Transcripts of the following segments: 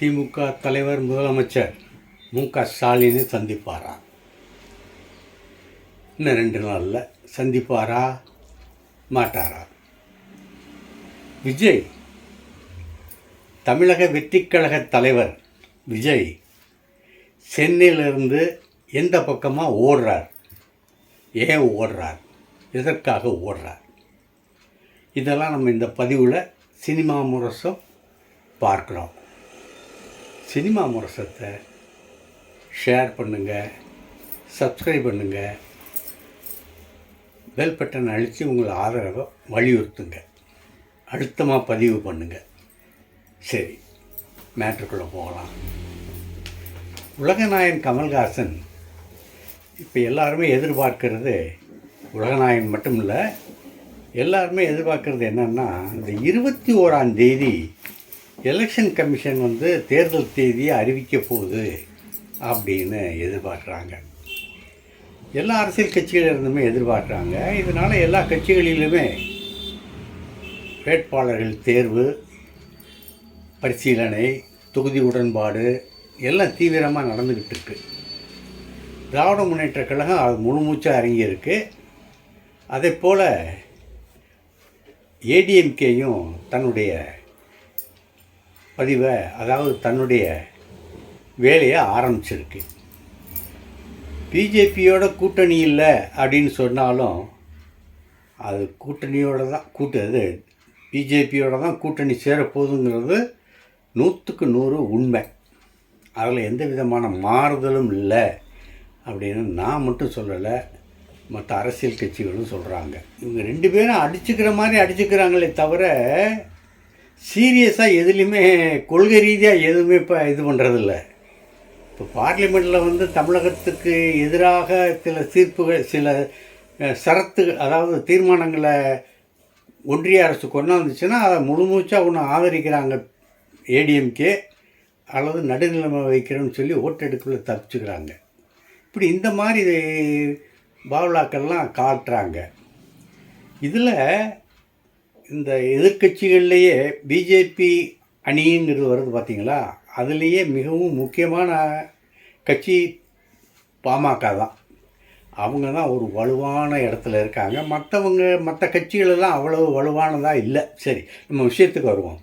திமுக தலைவர் முதலமைச்சர் மு க ஸ்டாலினை சந்திப்பாரா? இன்னும் ரெண்டு நாளில் சந்திப்பாரா? மாட்டாரா? விஜய் தமிழக வெற்றிக்கழக தலைவர் விஜய் சென்னையிலிருந்து எந்த பக்கமாக ஓடுறார்? ஏன் ஓடுறார்? எதற்காக ஓடுறார்? இதெல்லாம் நம்ம இந்த பதிவில் சினிமா முரசம் பார்க்குறோம். சினிமா முரசத்தை ஷேர் பண்ணுங்கள் சப்ஸ்கிரைப் பண்ணுங்கள் பெல் பட்டன் அழித்து உங்களை ஆதரவை வலியுறுத்துங்க. அழுத்தமாக பதிவு பண்ணுங்கள் சரி மேட்ருக்குள்ளே போகலாம். உலகநாயன் கமல்ஹாசன் இப்போ எல்லாருமே எதிர்பார்க்கிறது உலகநாயன் மட்டும் இல்லை எல்லாருமே எதிர்பார்க்கறது என்னென்னா இந்த இருபத்தி ஓராம் தேதி எலெக்ஷன் கமிஷன் வந்து தேர்தல் தேதியை அறிவிக்க போகுது அப்படின்னு எதிர்பார்க்குறாங்க. எல்லா அரசியல் கட்சிகளிலிருந்துமே எதிர்பார்க்குறாங்க. இதனால் எல்லா கட்சிகளிலுமே வேட்பாளர்கள் தேர்வு பரிசீலனை தொகுதி உடன்பாடு எல்லாம் தீவிரமாக நடந்துக்கிட்டு இருக்கு. திராவிட முன்னேற்ற கழகம் அது முழுமூச்சாக இறங்கியிருக்கு அதே போல் ஏடிஎம்கேயும் தன்னுடைய பதிவை அதாவது தன்னுடைய வேலையை ஆரம்பிச்சிருக்கு. பிஜேபியோட கூட்டணி இல்லை அப்படின்னு சொன்னாலும் அது கூட்டணியோட தான் கூட்டு அது பிஜேபியோட தான் கூட்டணி சேரப்போகுதுங்கிறது நூற்றுக்கு நூறு உண்மை. அதில் எந்த விதமான மாறுதலும் இல்லை அப்படின்னு நான் மட்டும் சொல்லலை மற்ற அரசியல் கட்சிகளும் சொல்கிறாங்க இவங்க ரெண்டு பேரும் அடிச்சுக்கிற மாதிரி அடிச்சுக்கிறாங்களே தவிர சீரியஸாக எதுலேயுமே கொள்கை ரீதியாக எதுவுமே இப்போ இது பண்ணுறதில்ல இப்போ பார்லிமெண்ட்டில் வந்து தமிழகத்துக்கு எதிராக சில தீர்ப்புகள் சில சரத்து அதாவது தீர்மானங்களை ஒன்றிய அரசு கொண்டாந்துச்சுன்னா அதை முழுமூச்சாக ஒன்று ஆதரிக்கிறாங்க ஏடிஎம்கே அல்லது நடுநிலைமை வைக்கிறேன்னு சொல்லி ஓட்டெடுப்பில் தப்பிச்சுக்கிறாங்க. இப்படி இந்த மாதிரி பாவலாக்கள்லாம் காட்டுறாங்க. இதில் இந்த எதிர்கட்சிகள்லேயே பிஜேபி அணிங்கிறது வருது பார்த்தீங்களா அதுலேயே மிகவும் முக்கியமான கட்சி பாமக தான். அவங்க தான் ஒரு வலுவான இடத்துல இருக்காங்க. மற்றவங்க மற்ற கட்சிகளெல்லாம் அவ்வளவு வலுவானதாக இல்லை. சரி நம்ம விஷயத்துக்கு வருவோம்.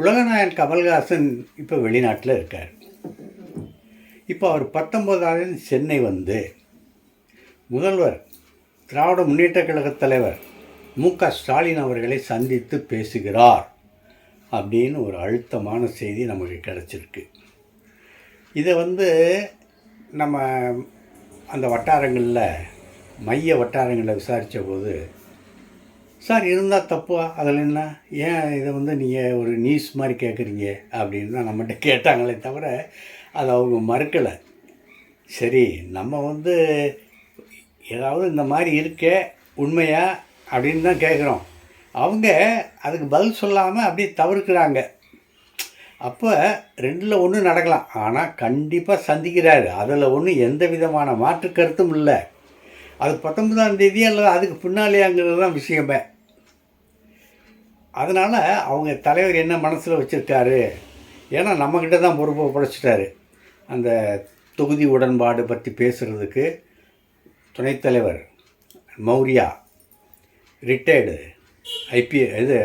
உலகநாயகன் கமல்ஹாசன் இப்போ வெளிநாட்டில் இருக்கார். இப்போ அவர் பத்தொம்போதாவது சென்னை வந்து முதல்வர் திராவிட முன்னேற்ற கழக தலைவர். மு க ஸ்டாலின் அவர்களை சந்தித்து பேசுகிறார் அப்படின்னு ஒரு அழுத்தமான செய்தி நமக்கு கிடச்சிருக்கு. இதை வந்து நம்ம அந்த வட்டாரங்களில் மைய வட்டாரங்களில் விசாரித்த போது சார் இருந்தால் தப்பா அதில் என்ன? ஏன் இதை வந்து நீங்கள் ஒரு நியூஸ் மாதிரி கேட்குறீங்க அப்படின்னு தான் நம்மகிட்ட கேட்டாங்களே தவிர அதை அவங்க மறுக்கலை. சரி நம்ம வந்து ஏதாவது இந்த மாதிரி இருக்கே உண்மையாக அப்படின்னு தான் கேட்குறோம் அவங்க அதுக்கு பதில் சொல்லாமல் அப்படியே தவிர்க்கிறாங்க. அப்போ ரெண்டில் ஒன்று நடக்கலாம். ஆனால் கண்டிப்பாக சந்திக்கிறாரு. அதில் ஒன்றும் எந்த விதமான மாற்று கருத்தும் இல்லை. அது பத்தொன்பதாம் தேதி அல்லது அதுக்கு பின்னாலேயாங்கிறது தான் விஷயமே. அதனால் அவங்க தலைவர் என்ன மனசில் வச்சுருக்காரு? ஏன்னா நம்மக்கிட்ட தான் பொறுப்பை படைச்சிட்டாரு அந்த தொகுதி உடன்பாடு பற்றி பேசுகிறதுக்கு துணைத்தலைவர் மௌரியா. ரிட்டையர்டு ஐபிஎ இது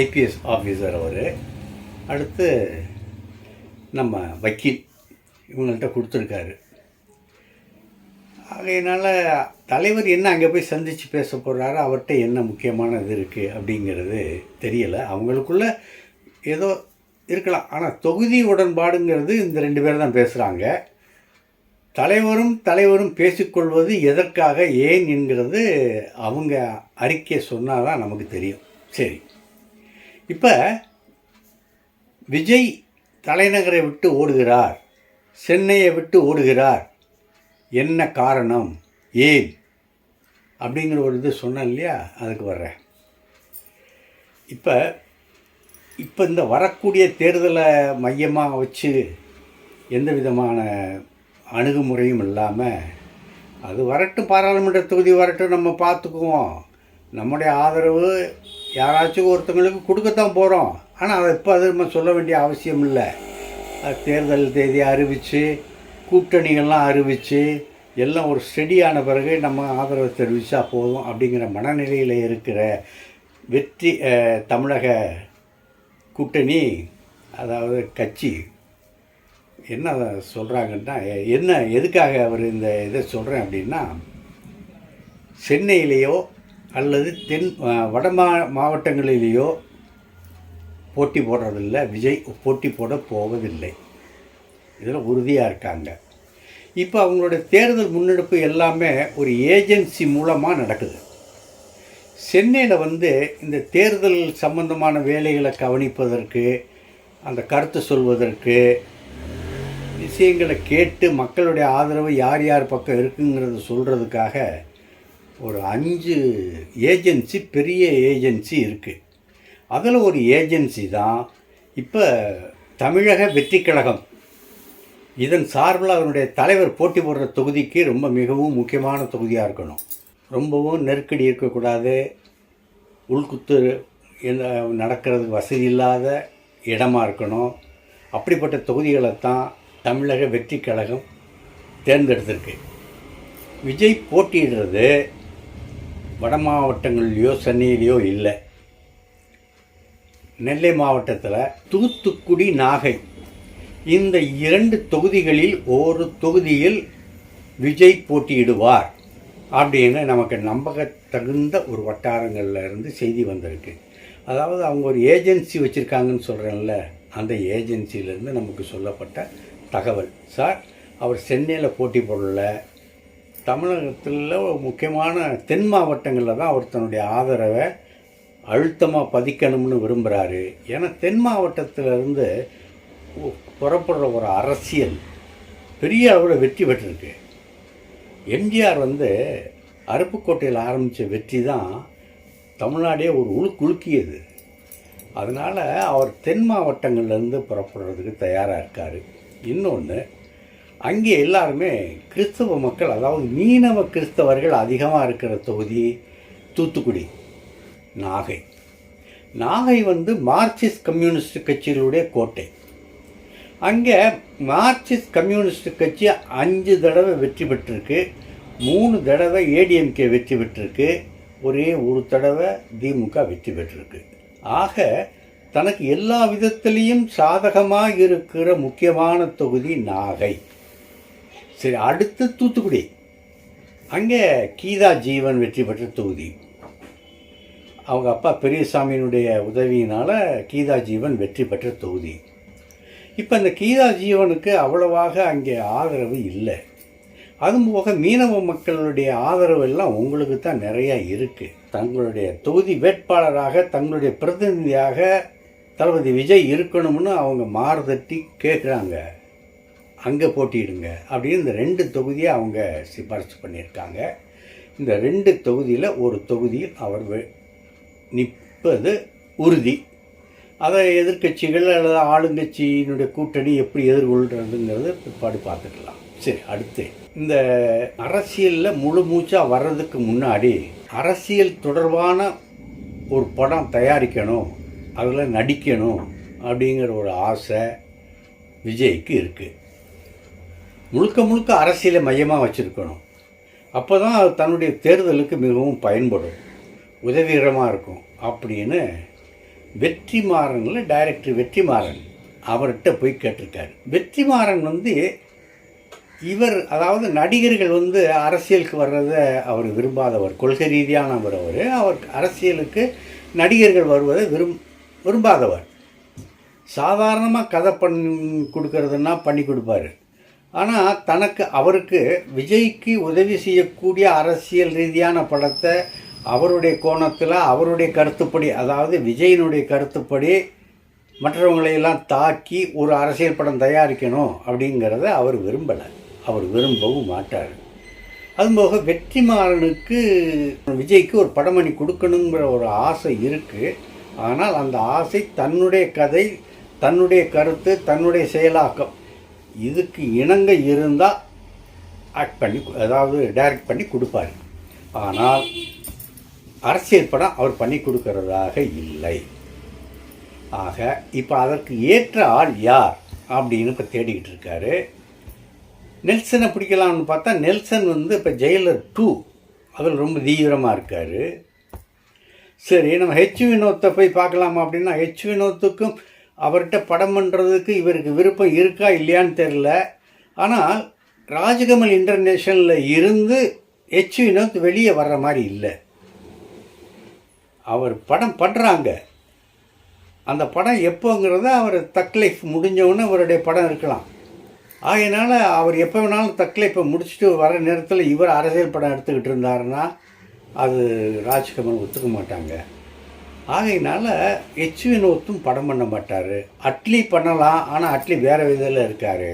ஐபிஎஸ் ஆஃபீஸர் அவர். அடுத்து நம்ம வக்கீல் இவங்கள்ட்ட கொடுத்துருக்காரு. ஆகையினால் தலைவர் என்ன அங்கே போய் சந்தித்து பேச போகிறாரோ அவர்கிட்ட என்ன முக்கியமான இது இருக்குது அப்படிங்கிறது தெரியலை. அவங்களுக்குள்ள ஏதோ இருக்கலாம். ஆனால் தொகுதி உடன்பாடுங்கிறது இந்த ரெண்டு பேர் தான் பேசுகிறாங்க தலைவரும் தலைவரும் பேசிக்கொள்வது எதற்காக ஏன் என்கிறது அவங்க அறிக்கை சொன்னால் தான் நமக்கு தெரியும். சரி. இப்போ விஜய் தலைநகரை விட்டு ஓடுகிறார் சென்னையை விட்டு ஓடுகிறார் என்ன காரணம் ஏன் அப்படிங்கிற ஒரு இது சொன்னேன் இல்லையா? அதுக்கு வர்றேன். இப்போ இப்போ இந்த வரக்கூடிய தேர்தலை மையமாக வச்சு எந்த விதமான அணுகுமுறையும் இல்லாமல் அது வரட்டும் பாராளுமன்ற தொகுதி வரட்டும் நம்ம பார்த்துக்குவோம் நம்முடைய ஆதரவு யாராச்சும் ஒருத்தங்களுக்கு கொடுக்கத்தான் போகிறோம் ஆனால் அதை இப்போ அது நம்ம சொல்ல வேண்டிய அவசியம் இல்லை. தேர்தல் தேதி அறிவித்து கூட்டணிகள்லாம் அறிவித்து எல்லாம் ஒரு ஸ்டெடியான பிறகு நம்ம ஆதரவு தெரிவித்தா போதும் அப்படிங்கிற மனநிலையில் இருக்கிற வெற்றி தமிழக கூட்டணி அதாவது கட்சி என்ன சொல்கிறாங்கன்னா என்ன எதுக்காக அவர் இந்த இதை சொல்கிறேன் அப்படின்னா சென்னையிலேயோ அல்லது தென் வடமா வட மா மாவட்டங்களிலேயோ போட்டி போடுறதில்ல. விஜய் போட்டி போட போவதில்லை. இதில் உறுதியாக இருக்காங்க. இப்போ அவங்களுடைய தேர்தல் முன்னெடுப்பு எல்லாமே ஒரு ஏஜென்சி மூலமாக நடக்குது. சென்னையில் வந்து இந்த தேர்தல் சம்பந்தமான வேலைகளை கவனிப்பதற்கு அந்த கருத்து சொல்வதற்கு விஷயங்களை கேட்டு மக்களுடைய ஆதரவு யார் யார் பக்கம் இருக்குங்கிறத சொல்கிறதுக்காக ஒரு அஞ்சு ஏஜென்சி பெரிய ஏஜென்சி இருக்குது அதில் ஒரு ஏஜென்சி தான் இப்போ தமிழக வெற்றி கழகம். இதன் சார்பில் அதனுடைய தலைவர் போட்டி போடுற தொகுதிக்கு ரொம்ப மிகவும் முக்கியமான தொகுதியாக இருக்கணும். ரொம்பவும் நெருக்கடி இருக்கக்கூடாது. உள்குத்து என்ன நடக்கிறதுக்கு வசதி இல்லாத இடமா இருக்கணும். அப்படிப்பட்ட தொகுதிகளை தான் தமிழக வெற்றி கழகம் தேர்ந்தெடுத்திருக்கு. விஜய் போட்டியிடுறது வட மாவட்டங்கள்லேயோ சென்னையிலையோ இல்லை. நெல்லை மாவட்டத்தில் தூத்துக்குடி நாகை. இந்த இரண்டு தொகுதிகளில் ஒரு தொகுதியில் விஜய் போட்டியிடுவார் அப்படின்னு நமக்கு நம்பக தகுந்த ஒரு வட்டாரங்களில் இருந்து செய்தி வந்திருக்கு. அதாவது அவங்க ஒரு ஏஜென்சி வச்சுருக்காங்கன்னு சொல்கிறேன்ல அந்த ஏஜென்சியிலேருந்து நமக்கு சொல்லப்பட்ட தகவல். சார் அவர் சென்னையில் போட்டி போடல. தமிழகத்தில் முக்கியமான தென் மாவட்டங்களில் தான் அவர் தன்னுடைய ஆதரவை அழுத்தமாக பதிக்கணும்னு விரும்புகிறாரு ஏன்னா தென் மாவட்டத்திலிருந்து புறப்படுற ஒரு அரசியல் பெரிய அளவில் வெற்றி பெற்றிருக்கு. எம்ஜிஆர் வந்து அருப்புக்கோட்டையில் ஆரம்பித்த வெற்றி தான் தமிழ்நாடே ஒரு உழுக்குழுக்கியது அதனால் அவர் தென் மாவட்டங்கள்லேருந்து புறப்படுறதுக்கு தயாராக இருக்கார். இன்னொன்று அங்கே எல்லாருமே கிறிஸ்தவ மக்கள் அதாவது மீனவ கிறிஸ்தவர்கள் அதிகமாக இருக்கிற தொகுதி தூத்துக்குடி நாகை. நாகை வந்து மார்க்சிஸ்ட் கம்யூனிஸ்ட் கட்சிகளுடைய கோட்டை. அங்கே மார்க்சிஸ்ட் கம்யூனிஸ்ட் கட்சி அஞ்சு தடவை வெற்றி பெற்றிருக்கு மூணு தடவை ஏடிஎம்கே வெற்றி பெற்றிருக்கு ஒரே ஒரு தடவை திமுக வெற்றி பெற்றிருக்கு. ஆக தனக்கு எல்லா விதத்திலையும் சாதகமாக இருக்கிற முக்கியமான தொகுதி நாகை. சரி அடுத்து தூத்துக்குடி. அங்கே கீதா ஜீவன் வெற்றி பெற்ற தொகுதி. அவங்க அப்பா பெரியசாமியினுடைய உதவியினால் கீதா ஜீவன் வெற்றி பெற்ற தொகுதி. இப்போ இந்த கீதா ஜீவனுக்கு அவ்வளவாக அங்கே ஆதரவு இல்லை. அதுவும் போக மீனவ மக்களுடைய ஆதரவு எல்லாம் உங்களுக்கு தான் நிறையா இருக்குது தங்களுடைய தொகுதி வேட்பாளராக தங்களுடைய பிரதிநிதியாக தளபதி விஜய் இருக்கணும்னு அவங்க மாறுதட்டி கேட்குறாங்க அங்கே போட்டியிடுங்க. அப்படின்னு இந்த ரெண்டு தொகுதியை அவங்க சிபாரிசு பண்ணியிருக்காங்க. இந்த ரெண்டு தொகுதியில் ஒரு தொகுதியில் அவர் நிற்பது உறுதி. அதை எதிர்க்கட்சிகள் அல்லது ஆளுங்கட்சியினுடைய கூட்டணி எப்படி எதிர்கொள்கிறதுங்கிறது பிற்பாடு பார்த்துக்கலாம். சரி அடுத்து. இந்த அரசியலில் முழு மூச்சாக வர்றதுக்கு முன்னாடி அரசியல் தொடர்பான ஒரு படம் தயாரிக்கணும். அதில் நடிக்கணும் அப்படிங்கிற ஒரு ஆசை விஜய்க்கு இருக்குது முழுக்க முழுக்க அரசியலை மையமாக வச்சுருக்கணும். அப்போ தான் அது தன்னுடைய தேர்தலுக்கு மிகவும் பயன்படும். உதவிகரமாக இருக்கும் அப்படின்னு வெற்றிமாறனில் டைரக்டர் வெற்றிமாறன் அவர்கிட்ட போய் கேட்டிருக்காரு. வெற்றிமாறன் வந்து இவர் அதாவது நடிகர்கள் வந்து அரசியலுக்கு வர்றதை அவர் விரும்பாதவர். கொள்கை ரீதியானவர் அவர். அவர் அரசியலுக்கு நடிகர்கள் வருவதை விரும் விரும்பாதவர். சாதாரணமாக கதை பண்ணி கொடுக்கறதுன்னா பண்ணி கொடுப்பாரு. ஆனால் தனக்கு அவருக்கு விஜய்க்கு உதவி செய்யக்கூடிய அரசியல் ரீதியான படத்தை அவருடைய கோணத்தில் அவருடைய கருத்துப்படி அதாவது விஜயினுடைய கருத்துப்படி மற்றவங்களையெல்லாம் தாக்கி ஒரு அரசியல் படம் தயாரிக்கணும் அப்படிங்கிறத அவர் விரும்பலை. அவர் விரும்பவும் மாட்டார். அதுபோக வெற்றிமாறனுக்கு விஜய்க்கு ஒரு படம் பண்ணி கொடுக்கணுங்கிற ஒரு ஆசை இருக்குது ஆனால் அந்த ஆசை தன்னுடைய கதை தன்னுடைய கருத்து தன்னுடைய செயலாக்கம் இதுக்கு இணங்க இருந்தால் ஆக்ட் பண்ணி அதாவது டைரக்ட் பண்ணி கொடுப்பாரு. ஆனால் அரசியல் படம் அவர் பண்ணி கொடுக்கறதாக இல்லை. ஆக இப்போ அதற்கு ஏற்ற ஆள் யார் அப்படின்னு இப்போ தேடிக்கிட்டு இருக்காரு. நெல்சனை பிடிக்கலாம்னு பார்த்தா நெல்சன் வந்து இப்போ ஜெயிலர் டூ அதில் ரொம்ப தீவிரமாக இருக்கார். சரி நம்ம ஹெச் வினோத்தை போய் பார்க்கலாமா அப்படின்னா ஹெச் வினோத்துக்கும் அவர்கிட்ட படம் பண்ணுறதுக்கு இவருக்கு விருப்பம் இருக்கா இல்லையான்னு தெரில ஆனால் ராஜகமல் இன்டர்நேஷனலில் இருந்து ஹெச் வினோத் வெளியே வர்ற மாதிரி இல்லை. அவர் படம் பண்ணுறாங்க அந்த படம் எப்போங்கிறத அவர் தக்லைஃப் முடிஞ்சவுடனே அவருடைய படம் இருக்கலாம். ஆகையினால அவர் எப்போ வேணாலும் தக்லைஃபை முடிச்சுட்டு வர நேரத்தில் இவர் அரசியல் படம் எடுத்துக்கிட்டு இருந்தாருன்னா அது ராஜ்கமல் ஒத்துக்க மாட்டாங்க. ஆகையினால ஹெச் வினோத்தும் படம் பண்ண மாட்டார். அட்லி பண்ணலாம் ஆனால் அட்லி வேறு விதத்தில் இருக்கார்.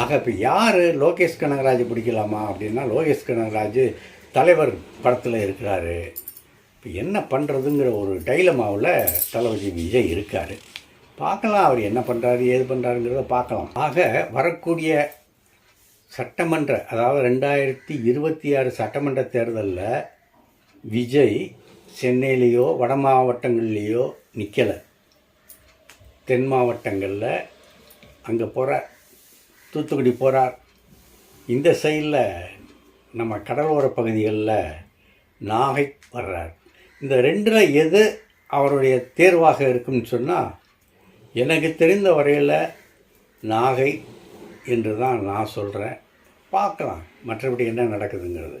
ஆக இப்போ யார் லோகேஷ் கனகராஜ் பிடிக்கலாமா அப்படின்னா லோகேஷ் கனகராஜ் தலைவர் படத்தில் இருக்கிறாரு. இப்போ என்ன பண்ணுறதுங்கிற ஒரு டைலமாவில் தளபதி விஜய் இருக்கார். பார்க்கலாம் அவர் என்ன பண்ணுறாரு ஏது பண்ணுறாருங்கிறத பார்க்கலாம். ஆக வரக்கூடிய சட்டமன்ற அதாவது ரெண்டாயிரத்தி இருபத்தி ஆறு சட்டமன்ற தேர்தலில் விஜய் சென்னையிலேயோ வட மாவட்டங்கள்லேயோ நிற்கலை தென் மாவட்டங்களில் அங்கே போகிறார் தூத்துக்குடி போகிறார் இந்த சைடில் நம்ம கடலோர பகுதிகளில் நாகை வர்றார். இந்த ரெண்டில் எது அவருடைய தேர்வாக இருக்கும்னு சொன்னால் எனக்கு தெரிந்த வரையில் நாகை என்று தான் நான் சொல்கிறேன் பார்க்கலாம் மற்றபடி என்ன நடக்குதுங்கிறது.